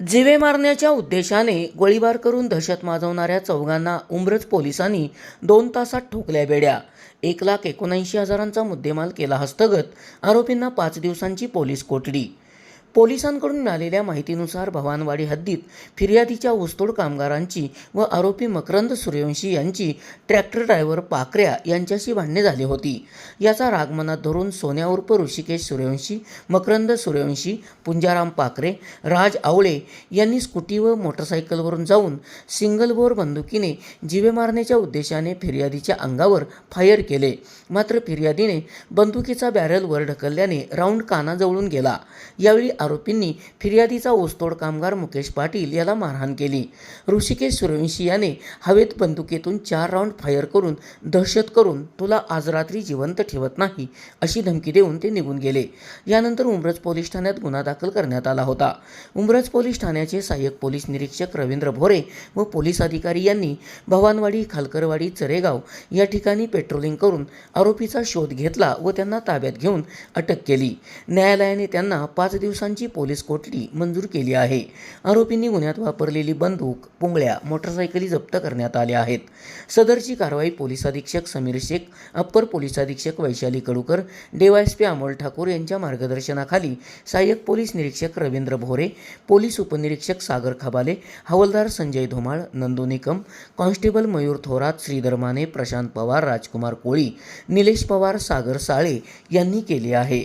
जिवे मारण्याच्या उद्देशाने गोळीबार करून दहशत माजवणाऱ्या चौघांना उमरज पोलिसांनी दोन तासात ठोकल्या बेड्या. एक लाख एकोणऐंशी हजारांचा मुद्देमाल केला हस्तगत. आरोपींना पाच दिवसांची पोलीस कोठडी. पोलिसांकडून मिळालेल्या माहितीनुसार भवानवाडी हद्दीत फिर्यादीच्या ऊसतोड कामगारांची व आरोपी मकरंद सूर्यवंशी यांची ट्रॅक्टर ड्रायव्हर पाकऱ्या यांच्याशी भांडणे झाली होती. याचा राग मनात धरून सोन्या उर्फ ऋषिकेश सूर्यवंशी मकरंद सूर्यवंशी पुंजाराम पाकरे राज आवळे यांनी स्कूटी व मोटरसायकलवरून जाऊन सिंगल बोर बंदुकीने जिवे मारण्याच्या उद्देशाने फिर्यादीच्या अंगावर फायर केले. मात्र फिर्यादीने बंदुकीचा बॅरल वर ढकलल्याने राऊंड कानाजवळून गेला. यावेळी आरोपींनी फिर्यादीचा ऊसतोड कामगार मुकेश पाटील याला मारहाण केली. ऋषिकेश सूर्यवंशी याने हवेत बंदुकीतून चार राऊंड फायर करून दहशत करून तुला आज रात्री जिवंत ठेवत नाही अशी धमकी देऊन ते निघून गेले. यानंतर उमरज पोलीस ठाण्यात गुन्हा दाखल करण्यात आला होता. उमरज पोलीस ठाण्याचे सहाय्यक पोलीस निरीक्षक रवींद्र भोरे व पोलीस अधिकारी यांनी भवानवाडी खालकरवाडी चरेगाव या ठिकाणी पेट्रोलिंग करून आरोपीचा शोध घेतला व त्यांना ताब्यात घेऊन अटक केली. न्यायालयाने त्यांना पाच दिवसांची पोलीस कोठडी मंजूर केली आहे. आरोपींनी गुन्ह्यात वापरलेली बंदूक पुंगळ्या मोटरसायकली जप्त करण्यात आल्या आहेत. सदरची कारवाई पोलीस अधीक्षक समीर शेख अप्पर पोलीस अधीक्षक वैशाली कडूकर डीवायएसपी अमोल ठाकूर यांच्या मार्गदर्शनाखाली सहाय्यक पोलीस निरीक्षक रवींद्र भोरे पोलीस उपनिरीक्षक सागर खबाले हवालदार संजय धुमाळ नंदू निकम कॉन्स्टेबल मयूर थोरात श्रीधर माने प्रशांत पवार राजकुमार कोळी निलेश पवार सागर साळे यांनी केली आहे.